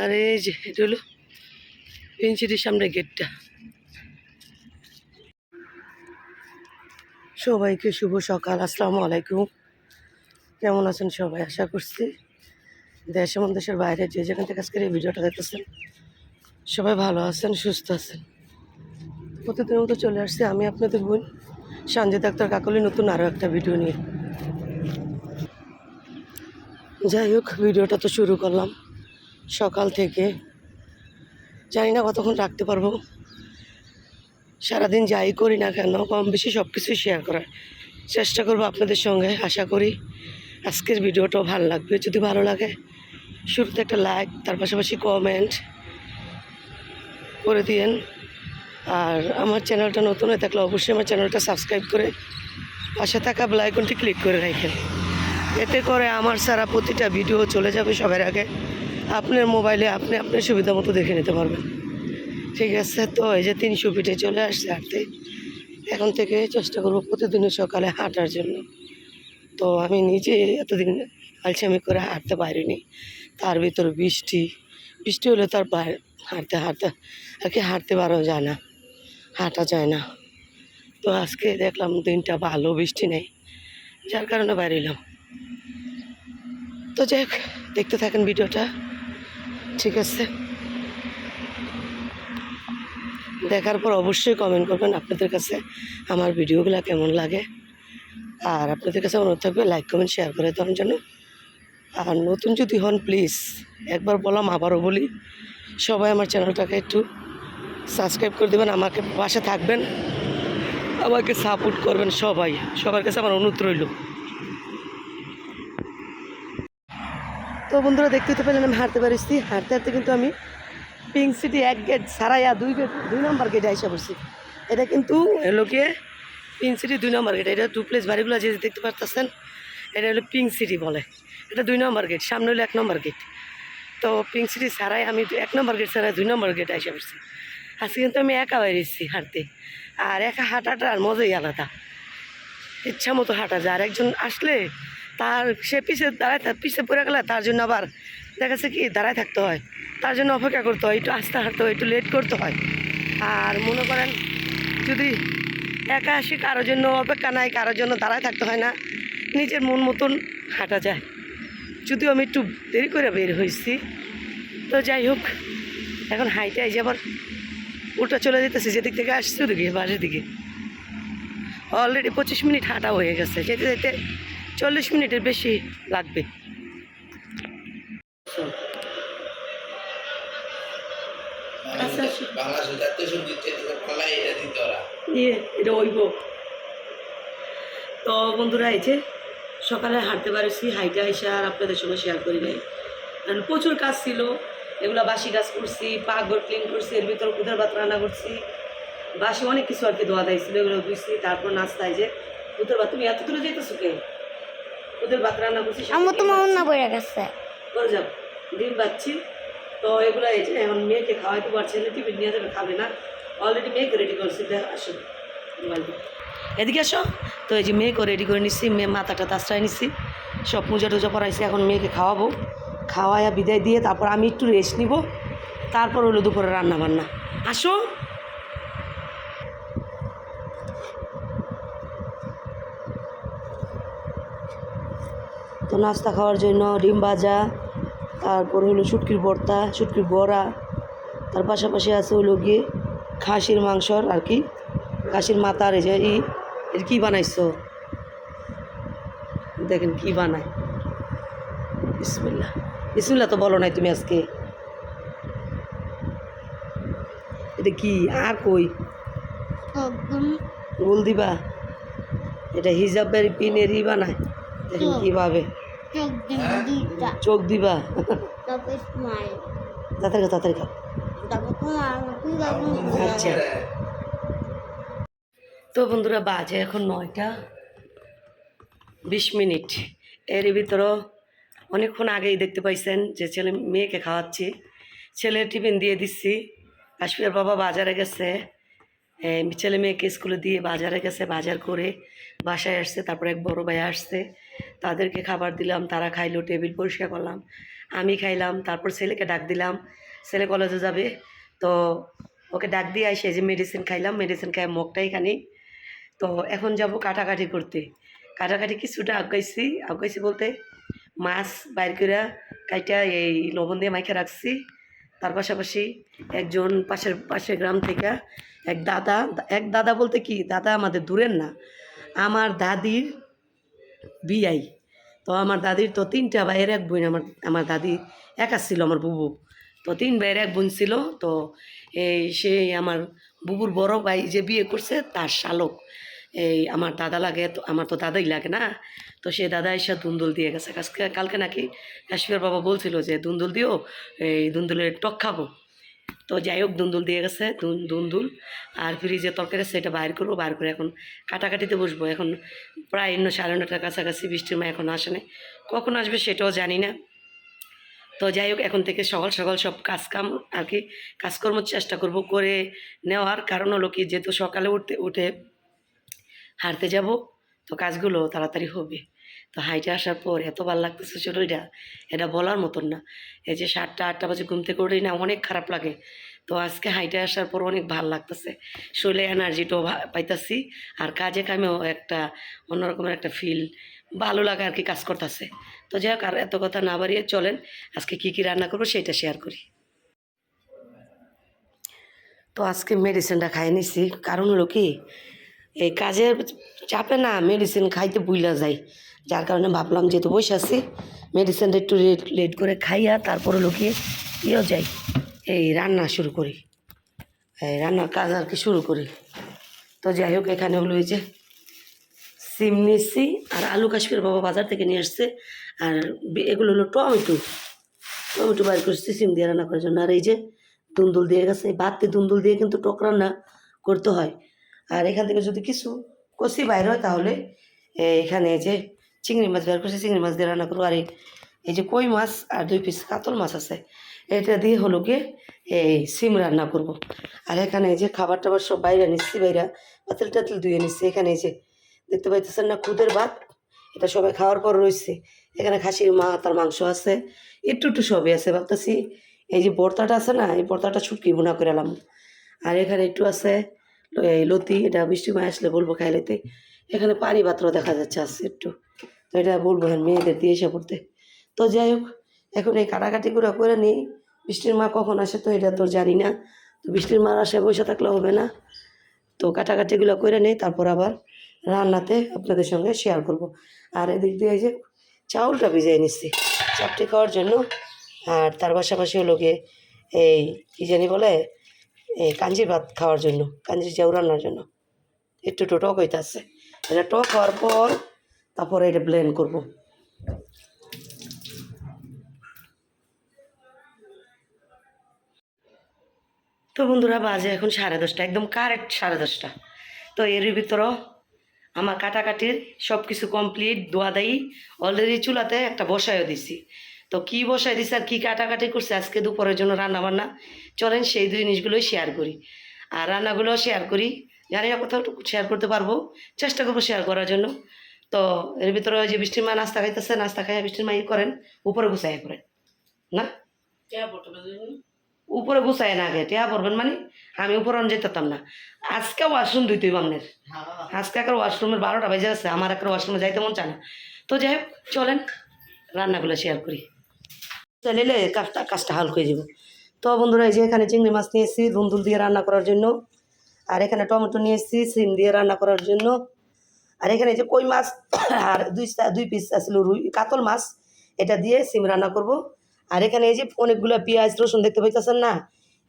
আর এই যে, এটা হলো পেন্সিটির সামনে গেটটা সবাইকে শুভ সকাল, আসসালামু আলাইকুম। কেমন আছেন সবাই? আশা করছি দেশ এবং দেশের বাইরে যে যেখান থেকে আজকের এই ভিডিওটা দেখতেছেন, সবাই ভালো আছেন, সুস্থ আছেন। প্রতিদিনের মতো চলে আসছি আমি আপনাদের বোন সঞ্জয় ডাক্তার কাকলি, নতুন আরও একটা ভিডিও নিয়ে। যাই হোক, ভিডিওটা তো শুরু করলাম। সকাল থেকে। জানি না কতক্ষণ রাখতে পারব। সারাদিন যাই করি না কেন, কম বেশি সব কিছুই শেয়ার করার চেষ্টা করব আপনাদের সঙ্গে, আশা করি আজকের ভিডিওটাও ভালো লাগবে। যদি ভালো লাগে, শুরুতে একটা লাইক তার পাশাপাশি কমেন্ট করে দিয়েন। আর আমার চ্যানেলটা নতুন হয়ে থাকলে অবশ্যই আমার চ্যানেলটা সাবস্ক্রাইব করে পাশে থাকা বেলাইকনটি ক্লিক করে রাখেন এতে করে আমার সারা প্রতিটা ভিডিও চলে যাবে সবার আগে। আপনার মোবাইলে আপনি আপনার সুবিধা মতো দেখে নিতে পারবেন। ঠিক আছে, তো এই যে তিনশো ফিটে চলে আসছে হাঁটতে। এখন থেকে চেষ্টা করব প্রতিদিনই সকালে হাঁটার জন্য। তো আমি নিজে এতদিন আলসামি করে হাঁটতে পারিনি। তার ভিতর বৃষ্টি। বৃষ্টি হলে তার বাইরে হাঁটতে হাঁটতে, আর কি হাঁটতে পারাও যায় না। হাঁটা যায় না। তো আজকে দেখলাম দিনটা ভালো বৃষ্টি নেই। যার কারণে বাইরে এলাম। তো যাই দেখতে থাকেন ভিডিওটা। ঠিক আছে। দেখার পর অবশ্যই কমেন্ট করবেন আপনাদের কাছে আমার ভিডিওগুলো কেমন লাগে। আর আপনাদের কাছে অনুরোধ থাকবে লাইক কমেন্ট শেয়ার করে দেওয়ার জন্য। আর নতুন যদি হন প্লিজ একবার বললাম, আবারও বলি, সবাই আমার চ্যানেলটাকে একটু সাবস্ক্রাইব করে দেবেন, আমাকে পাশে থাকবেন, আমাকে সাপোর্ট করবেন সবাই। সবার কাছে আমার অনুরোধ রইল। তো বন্ধুরা দেখতে তো পেলেন আমি হাঁটতে পারিছি। হাঁটতে হাঁটতে কিন্তু আমি পিঙ্ক সিটি এক গেট সারাইয়া দুই গেট দুই নম্বর গেটে আইসা পড়ছি। এটা কিন্তু লোকে পিঙ্ক সিটি দুই নম্বর গেট এটা টু প্লেস বাড়িগুলো যে দেখতে পারতেছেন? এটা হলো পিঙ্ক সিটি বলে। এটা দুই নম্বর গেট সামনে হলো এক নম্বর গেট তো পিঙ্ক সিটি ছাড়াই আমি এক নম্বর গেট ছাড়াই দুই নম্বর গেট আইসা পড়ছি। আজকে কিন্তু আমি একা বেরিয়েছি হাঁটতে। আর একা হাঁটাটা আর মজাই আলাদা। ইচ্ছা মতো হাঁটা যায়। আর একজন আসলে তার, সে পিছে দাঁড়ায় পিছে পড়ে গেলে তার জন্য আবার দেখা যাচ্ছে কি দাঁড়ায় থাকতে হয়। তার জন্য অপেক্ষা করতে হয়, একটু আস্তে হাঁটতে হয়, একটু লেট করতে হয়। আর মনে করেন যদি একা আসি, কারোর জন্য অপেক্ষা নাই, কারোর জন্য দাঁড়ায় থাকতে হয় না, নিজের মন মতন হাঁটা যায়। যদিও আমি একটু দেরি করে বের হয়েছি, তো যাই হোক, এখন হাইটে আই আবার উল্টা চলে যেতেছে, যেদিক থেকে আসছে ওদিকে, বাসের দিকে। অলরেডি পঁচিশ মিনিট হাঁটা হয়ে গেছে, যেতে যেতে চল্লিশ মিনিটের বেশি লাগবে। এটা ইয়ে ওইব। তো বন্ধুরা এই যে সকালে হাঁটতে পারেছি হাইটে আইসা আর আপনাদের সঙ্গে শেয়ার করি নাই। কারণ প্রচুর কাজ ছিল এগুলো বাসি কাজ করছি পাকঘর ক্লিন করছি এর ভিতর কুদের ভাত রান্না করছি। বাসি অনেক কিছু আর কি ধোয়া দিয়েছিল এগুলো ধুইছি তারপর নাস্তায় যে কুদের ভাত। তুমি এত দূরে যেতেছো কে? কুদের ভাত রান্না করছি আমার তো মন না পড়ে গেছে। করে যাব ডিম পাচ্ছি তো এগুলো এই যে এখন মেয়েকে খাওয়াইতে পারছি না টিফিন নিয়ে যাবে খাবে না। অলরেডি মেয়েকে রেডি করছি দেখ আসো এদিকে আসো। তো এই যে মেয়েকে রেডি করে নিচ্ছি মেয়ে মাথাটা তাছাড়াই নিচ্ছি সব পূজা টুজা পড়াইছি এখন মেয়েকে খাওয়াবো। খাওয়াইয়া বিদায় দিয়ে তারপর আমি একটু রেস্ট নিব। তারপর হলো দুপুরে রান্না বান্না আসো। নাস্তা খাওয়ার জন্য ডিম ভাজা তারপর হলো শুটকির ভর্তা শুটকির বড়া তার পাশাপাশি আছে হলো গিয়ে খাসির মাংসর আর কি খাসির মাথার এই যে ই এর কী বানাইছো? দেখেন কি বানায়। বিসমিল্লা বিসমিল্লা তো বলো নাই তুমি আজকে। এটা কি? আর কই? গোল দিবা। এটা হিজাবের পিনের ই বানায়। দেখেন কীভাবে। একদম দুইটা চোখ দিবা তাড়াতাড়ি খাও, তাড়াতাড়ি একদম আচ্ছা। তো বন্ধুরা বাজে এখন নয়টা বিশ মিনিট। এর ভিতরও অনেকক্ষণ আগেই দেখতে পাইছেন যে ছেলে মেয়েকে খাওয়াচ্ছি। ছেলে টিফিন দিয়ে দিচ্ছি। কাশ্মীর বাবা বাজারে গেছে। ছেলে মেয়েকে স্কুলে দিয়ে বাজারে গেছে বাজার করে বাসায় আসছে। তারপরে এক বড় ভাই আসছে। তাদেরকে খাবার দিলাম, তারা খাইলো, টেবিল পরিষ্কার করলাম। আমি খাইলাম, তারপর ছেলেকে ডাক দিলাম। ছেলে কলেজে যাবে, তো ওকে ডাক দিয়ে আসে যে মেডিসিন খাইলাম মেডিসিন খাই মুখটাই খানি তো এখন যাব কাটাকাটি করতে। কাটাকাটি কিছুটা আগাইছি আগাইছি বলতে মাছ বাইর করে কাইটা এই লবণ দিয়ে মাইখে রাখছি। তার পাশাপাশি একজন পাশের পাশের গ্রাম থেকে এক দাদা এক দাদা বলতে কি, দাদা আমাদের দূরের না। আমার দাদির বিয়াই। তো আমার দাদির তো তিনটা ভাইয়ের এক বোন, আমার আমার দাদি একা ছিল, আমার বুবু। তো তিন ভাইয়ের এক বোন ছিল, তো এই সে আমার বুবুর বড় ভাই যে বিয়ে করছে, তার শালক। এই আমার দাদা লাগে তো, আমার তো দাদাই লাগে না। তো সে দাদা এসে দুন্দুল দিয়ে গেছে। কালকে নাকি কাশ্মীর বাবা বলছিল যে, দুন্দুল দিও, এই দুন্দুলের টক খাব। তো যাই হোক দুন্দুল দিয়ে গেছে, দুন- দুন্দুল। আর ফ্রিজে তরকারি আছে সেটা বাইর করব, বাইর করে এখন কাটাকাটিতে বসবো। এখন প্রায় অন্য সাড়ে নটার কাছাকাছি, বৃষ্টির মা এখন আসে না কখন আসবে সেটাও জানি না। তো যাই হোক এখন থেকে সকাল সকাল সব কাজ কাম আর কি কাজকর্ম চেষ্টা করব করে নেওয়ার। কারণ হলো কি, যেহেতু সকালে উঠতে, উঠে হাঁটতে যাব, তো কাজগুলো তাড়াতাড়ি হবে। তো হাইটে আসার পর এত ভালো লাগতেছে শরীরটা, এটা বলার মতন না। এই যে সাতটা, আটটা বাজে ঘুম থেকে উঠেই না অনেক খারাপ লাগে। তো আজকে হাইটে আসার পর অনেক ভালো লাগতেছে। শরীরে এনার্জিটাও পাইতাছি আর কাজে কামেও একটা অন্যরকমের একটা ফিল ভালো লাগে আর কি কাজ করতেছে। তো যাই হোক, আর এত কথা না বাড়িয়ে চলেন, আজকে কী কী রান্না করব সেটা শেয়ার করি। তো আজকে মেডিসিনটা খাই নিছি। কারণ হলো কি, এই কাজের চাপে না মেডিসিন খাইতে বুইলা যায়। যার কারণে ভাবলাম যেহেতু বসে আছি মেডিসিনটা একটু লেট করে খাইয়া তারপরে লোকে ইয়েও যাই, এই রান্না শুরু করি। এই রান্নার কাজ আর কি শুরু করি। তো যাই হোক, এখানে হলো এই যে সিম নিয়েছি আর আলু কাশ্মীর বাবা বাজার থেকে নিয়ে আসছে। আর এগুলো হলো টমেটো। টমেটো বাইর করছি, সিম দিয়ে রান্না করার জন্য। আর এই যে দুন্দুল দিয়ে গেছে ভাতে দুন্দুল দিয়ে কিন্তু টক রান্না করতে হয়। আর এখান থেকে যদি কিছু কষি বাইর হয় তাহলে এখানে যে চিংড়ি মাছ বের করছি, চিংড়ি মাছ দিয়ে রান্না করব। আর এই- যে কই মাছ আর দুই পিস কাতল মাছ আছে, এটা দিয়ে হলো গিয়ে এই সিম রান্না করব। আর এখানে এই যে খাবার টাবার সব বাইরে নিচ্ছি, বাইরে পাতিল টাতিল ধুয়ে নিচ্ছি। এখানে যে দেখতে পাইতেছেন না খুদের ভাত, এটা সবাই খাওয়ার পর রয়েছে। এখানে খাসির মা, তার মাংস আছে, একটু একটু সবই আছে ভাবতেছি। এই যে বর্তাটা আছে না, এই বর্তাটা ছুটকি বোনা করে এলাম। আর এখানে একটু আছে, এই লতি, এটা বৃষ্টি মায় আসলে বলব খাইলেতে। এখানে পানি পাত্র দেখা যাচ্ছে আছে একটু। তো এটা বলব মেয়েদের দিয়ে এসে পড়তে। তো যাই হোক, এখন এই কাটাকাটিগুলো করে নিই। বৃষ্টির মা কখন আসে তো এটা তো জানি না। তো বৃষ্টির মার আসে বসে থাকলে হবে না। তো কাটাকাটিগুলো করে নিই, তারপর আবার রান্নাতে আপনাদের সঙ্গে শেয়ার করব। আর এদিক দিয়ে যে চাউলটা ভিজিয়ে নিচ্ছি চাপটি খাওয়ার জন্য। আর তার পাশাপাশি হলো গিয়ে এই কী জানি বলে, এই কাঞ্জির ভাত খাওয়ার জন্য, কাঞ্জির চাউ রান্নার জন্য। একটু টক হইতে আসছে এটা টক হওয়ার পর তারপরে এটা ব্লেন্ড করব। তো বন্ধুরা, বাজে এখন সাড়ে দশটা, একদম কারেক্ট সাড়ে দশটা। তো এর ভিতরও আমার কাটাকাটির সব কিছু কমপ্লিট দোয়া দেই। অলরেডি চুলাতে একটা বসায়ও দিছি। তো কি বসাই দিছি আর কী কাটাকাটি করছে, আজকে দুপুরের জন্য রান্না বান্না চলেন সেই দুই জিনিসগুলোই শেয়ার করি। আর রান্নাগুলো শেয়ার করি। জানি না কোথাও শেয়ার করতে পারব। চেষ্টা করব শেয়ার করার জন্য। তো এর ভিতরে যে বৃষ্টির মা নাস্তা খাইতেছে নাস্তা খাইয়া বৃষ্টির মা ই করেন উপরে গুছাইয়া করেন। না? উপরে গুছায় না আগে টেয়া পড়বেন মানে? আমি উপরে যেতাম না। আজকে ওয়াশরুম দুই তুই বামনের। আজকে একটা ওয়াশরুমের বারোটা বেজে আছে আমার একটা ওয়াশরুমে যাইতে মন চায় না। তো যাই হোক চলেন রান্নাগুলো শেয়ার করি। চাইলে কাজটা কাজটা হাল হয়ে যাব। তো বন্ধুরা এই যে এখানে চিংড়ি মাছ নিয়ে এসেছি ধুন্দুল দিয়ে রান্না করার জন্য। আর এখানে টমেটো নিয়ে এসেছি সিম দিয়ে রান্না করার জন্য। আর এখানে এই যে কই মাছ আর দুই দুই পিস আসলে রুই কাতল মাছ এটা দিয়ে সিম রান্না করব। আর এখানে এই যে অনেকগুলো পেঁয়াজ রসুন দেখতে পাইতেছেন না?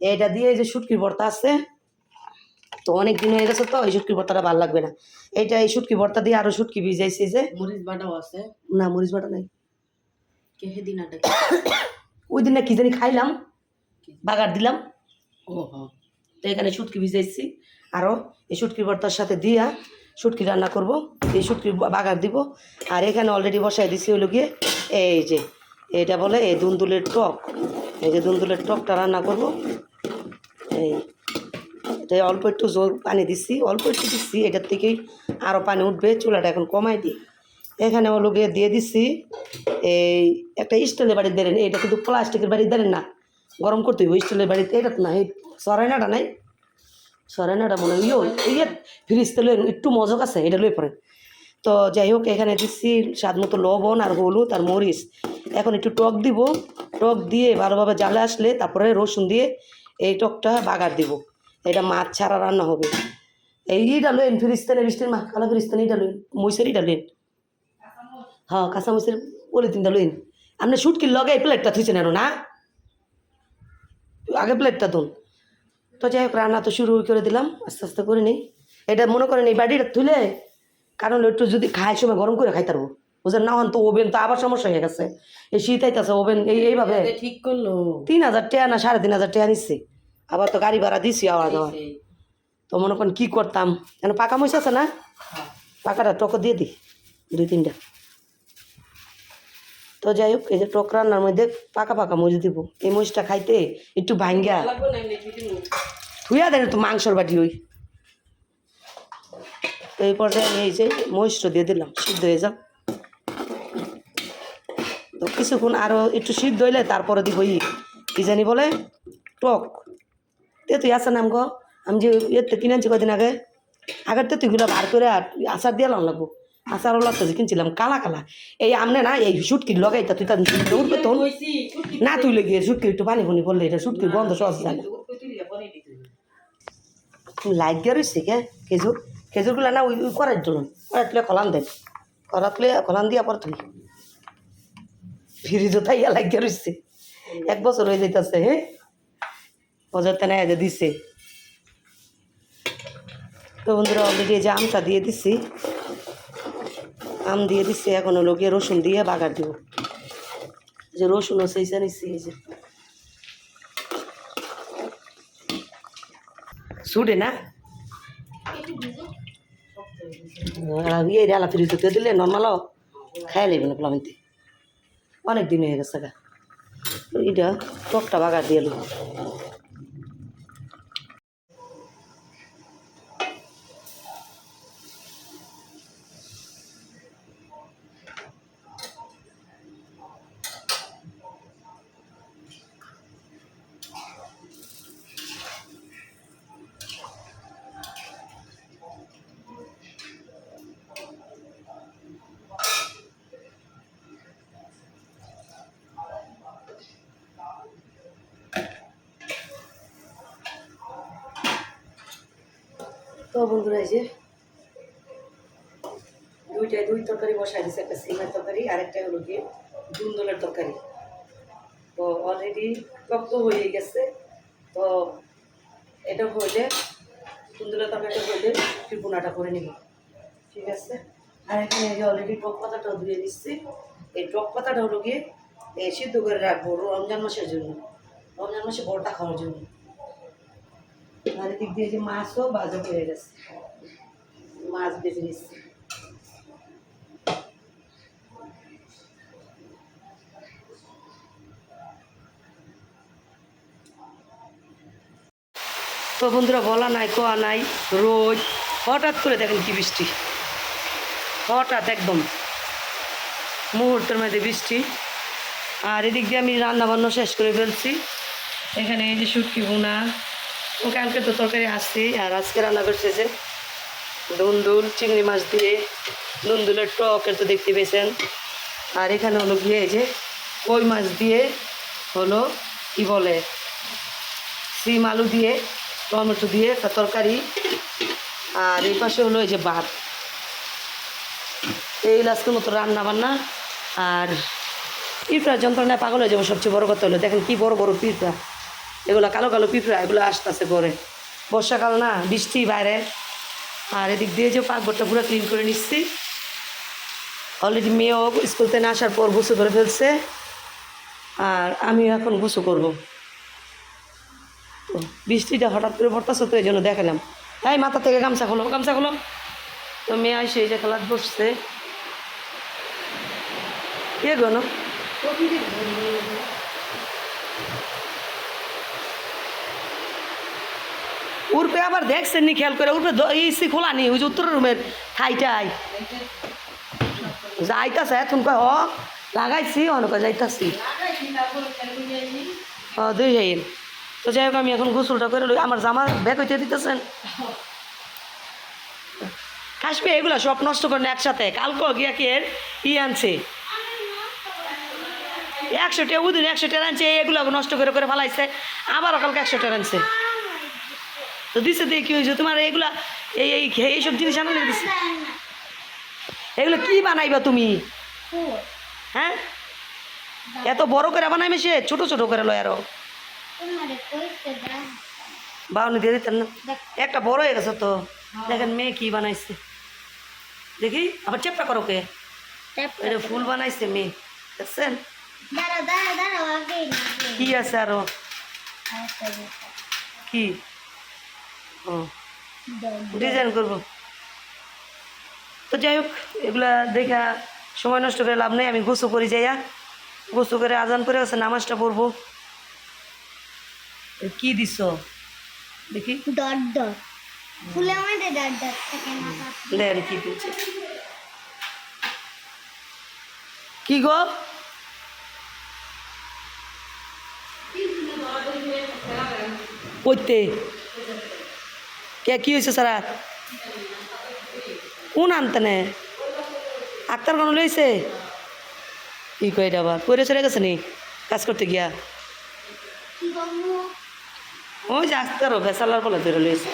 এটা দিয়ে এই যে শুটকির ভর্তা আছে। তো অনেক দিন হয়ে গেছে তো এই শুটকির ভর্তাটা ভালো লাগবে না। এইটা এই শুটকি ভর্তা দিয়ে আরও শুটকি ভিজাইছি যে। মরিচ বাটাও আছে। না মরিচ বাটা নাই। ওই দিন না কি জানি খাইলাম বাগার দিলাম। ও হ। তো এখানে শুটকি ভিজাইছি। আরও এই শুটকির ভর্তার সাথে দিয়া শুটকি রান্না করব, এই শুটকির বাগার দিব। আর এখানে অলরেডি বসাই দিছি হলো গিয়ে এই যে এটা বলে এই দুন্দুলের টক। এই যে দুন্দুলের টকটা রান্না করব। এই, এটা অল্প একটু জোর পানি দিচ্ছি অল্প একটু দিচ্ছি এটার থেকেই আরও পানি উঠবে, চুলাটা এখন কমাই দিই। এখানে হলো গিয়ে দিয়ে দিচ্ছি এই একটা স্টিলের বাড়ি দেন এটা কিন্তু প্লাস্টিকের বাড়ি দেন না। গরম করতে হইব স্টিলের বাড়িতে, এটা তো না এই সরাইনাটা নাই। সরাইনাটা মনে হয় ইয়ে ইয়ে ফ্রিজ তেলে একটু মজক আছে, এটা লই পড়েন তো যাই হোক, এখানে দিচ্ছি স্বাদ মতো লবণ আর হলুদ আর মরিচ। এখন একটু টক দিব, টক দিয়ে ভালোভাবে জালে আসলে তারপরে রসুন দিয়ে এই টকটা বাগার দিব। এটা মাছ ছাড়া রান্না হবে। এই ইটা লইন ফিরিস্তানের বৃষ্টির মা কালা ফিরিস্তান ইটা লইন মইসের ইটা লইন হ্যাঁ কাঁচা মরিচের বলে তিনটা লইন আপনি শুটকি লগে প্লেটটা থুইছেন আরও না? আগে প্লেটটা তুন তো যাই হোক রান্না তো শুরু করে দিলাম আস্তে আস্তে করে নিই। এটা মনে করেন এই বাড়িটা তুলে কারণ একটু যদি খায় সময় গরম করে খাইতে পারব। বুঝলেন? না হন তো ওভেন তো আবার সমস্যা হয়ে গেছে। এই শীত আইতেছে ওভেন এই এইভাবে। ঠিক করল। তিন হাজার টাকা না সাড়ে তিন হাজার টাকা নিচ্ছে আবার তো গাড়ি ভাড়া দিছি আওয়া যাওয়া। তো মনে করেন কী করতাম? কেন পাকা মহিষ আছে না? হ্যাঁ। পাকাটা টক দিয়ে দিই দুই তিনটা। তো যাই হোক, এই যে টক রান্নার মধ্যে পাকা পাকা মরিচ দিব। এই মরিচটা খাইতে একটু ভাঙ্গা লাগবে। থুয়া দেন তো মাংসর বাটি ওই। তো এই পর্যায়ে আমি এই যে মহিষটা দিয়ে দিলাম, সিদ্ধ হয়ে যাও তো কিছুক্ষণ আরও একটু সিদ্ধ হইলে তারপরে দিব ই, কি জানি বলে, টক। তে তুই আসা নাম গো আমি যে ইয়েতে কিনে আনছি কদিন আগে আগের তো তুইগুলো বার করে আর আচার দিয়ে লাম লাগবো আচারও লাগতেছে কিনছিলাম কালা কালা। এই আমনে না এই সুটকির লগাইতা তুই তার উঠবে তো না তুইলে গিয়ে সুটকির একটু পানি ফুনি করলে এটা সুটকির গন্ধ সহজ যায় না মুখ তুললে পরে দিতে হবে। লাইট দিয়ে রয়েছে কে? খেজুর? খেজুরগুলো না ওই ওই করার জন্য। করার তুলে কলান দেন। করা তুলে কলান দিয়া পর তুই ফিরিজও তাই দিয়ে রয়েছে এক বছর হয়ে যেতেছে হ্যাঁ অযোধ্যা নেয় যে দিছে। তো বন্ধুরা অলরেডি যে আমটা দিয়ে দিছি। আম দিয়ে দিচ্ছি এখন হলো গিয়ে রসুন দিয়ে বাগার দিব। যে রসুনও সেই নিচ্ছি এই যে। সুটে না? ইয়ে ফ্রিজ হতে দিলে, নর্মালও খাই লাগবে না প্লামিতে অনেক দিন হয়ে গেছে গা। এটা টকটা বাগা দিয়ে তো বন্ধুরা এই যে দুইটায় দুই তরকারি বসাই দিছে, একটা সিমের তরকারি আর একটা হলো গিয়ে দুন্দলের তরকারি। তো অলরেডি টক্ত হয়ে গেছে। তো এটা হইলে দুন্দলের তরকারিটা হইলে ত্রিপুনাটা করে নিব। ঠিক আছে? আর এখানে এই যে অলরেডি টক পাতাটাও ধুয়ে দিচ্ছি এই টক পাতাটা হলো গিয়ে সিদ্ধ করে রাখব রমজান মাসের জন্য। রমজান মাসে বড়টা খাওয়ার জন্য। আর এদিক দিয়ে যে মাছও বাজা হয়ে গেছে। মাছ বেছে নিচ্ছে। তো বন্ধুরা বলা নাই, কোয়া নাই রোদ হঠাৎ করে দেখেন কি বৃষ্টি। হঠাৎ একদম মুহূর্তের মধ্যে বৃষ্টি। আর এদিক দিয়ে আমি রান্নাবান্না শেষ করে ফেলছি। এখানে এই যে শুটকি ও কালকে তো তরকারি আসছি আর আজকে রান্না করছে যে দুন্দুল চিংড়ি মাছ দিয়ে দুন্দুলের টক এর তো দেখতে পেয়েছেন। আর এখানে হলো গিয়ে যে কই মাছ দিয়ে হলো কি বলে, সিম আলু দিয়ে, টমেটো দিয়ে একটা তরকারি। আর এই পাশে হলো এই যে ভাত। এই আজকের মতো রান্না বান্না আর পিঁপড়া যন্ত্রণায় পাগল হয়ে যাব সবচেয়ে বড় কথা হলো। দেখেন কি বড় বড় পিঁপড়া। এগুলো কালো কালো পিঁপড়া, এগুলো আসতেছে পরে। বর্ষাকাল না, বৃষ্টি বাইরে। আর এদিক দিয়ে যে পাকঘরটা পুরো ক্লিন করে নিচ্ছি। অলরেডি মেয়েও স্কুল থেকে আসার পর গুছু করে ফেলছে। আর আমি এখন গুছু করব। তো বৃষ্টিটা হঠাৎ করে পড়তেছে তো এই জন্য দেখালাম। তাই মাথা থেকে গামছা খোলো গামছা খোলো। তো মেয়ে আসে এই যে খেলাত বসছে। কে গনো উর্পে আবার দেখছেন নি, খেয়াল করে উর্পে এসি খোলা নি ওই যে উত্তর রুমের ঠাইটাই। যাইতাছে তুমি কয়, হ, লাগাইছি, অনেক যাইতাছি। ও দুই হাইন তো যাই হোক, আমি এখন গোসলটা করে লই, আমার জামা ব্যাগ হইতে দিতেছেন। কাশ্মীর এগুলা সব নষ্ট করেন একসাথে। কালকে গিয়া কে ই আনছে? একশো টাকা উদিন একশো টাকা আনছে এগুলো নষ্ট করে করে ফেলাইছে। আবারও কালকে একশো টাকা আনছে। তো দিছে দিয়ে কি হয়েছে? তোমার এইগুলা এই এই এইসব জিনিস আনা দিছে। এগুলো কি বানাইবা তুমি? হ্যাঁ? এত বড় করে বানাইবে সে? ছোট ছোট করে লয় আরও। বাউনি দিয়ে দিতেন না? একটা বড় হয়ে গেছে তো। দেখেন মেয়ে কি বানাইছে। দেখি আবার চেপটা করো কে? এটা ফুল বানাইছে মেয়ে। দেখছেন। কি আছে আরও? কি। ডিজাইন করব। তো যাই হোক এগুলা দেখা সময় নষ্ট করে লাভ নেই আমি গোসু করি যাইয়া। গোসু করে আজান করে গেছে নামাজটা পড়ব। কি দিছ? দেখি। ডট ডট ফুলের মধ্যে ডট ডট থাকে না দেন কি দিচ্ছে কি গো? পড়তে কে কি হয়েছে সারা? কোন আনতে নে আক্তার কোনো লইছে? কি কই আবার পরে চলে গেছে নি? কাজ করতে গিয়া? ওই যে আক্তারও বেসালার বলে ধরে লইছে।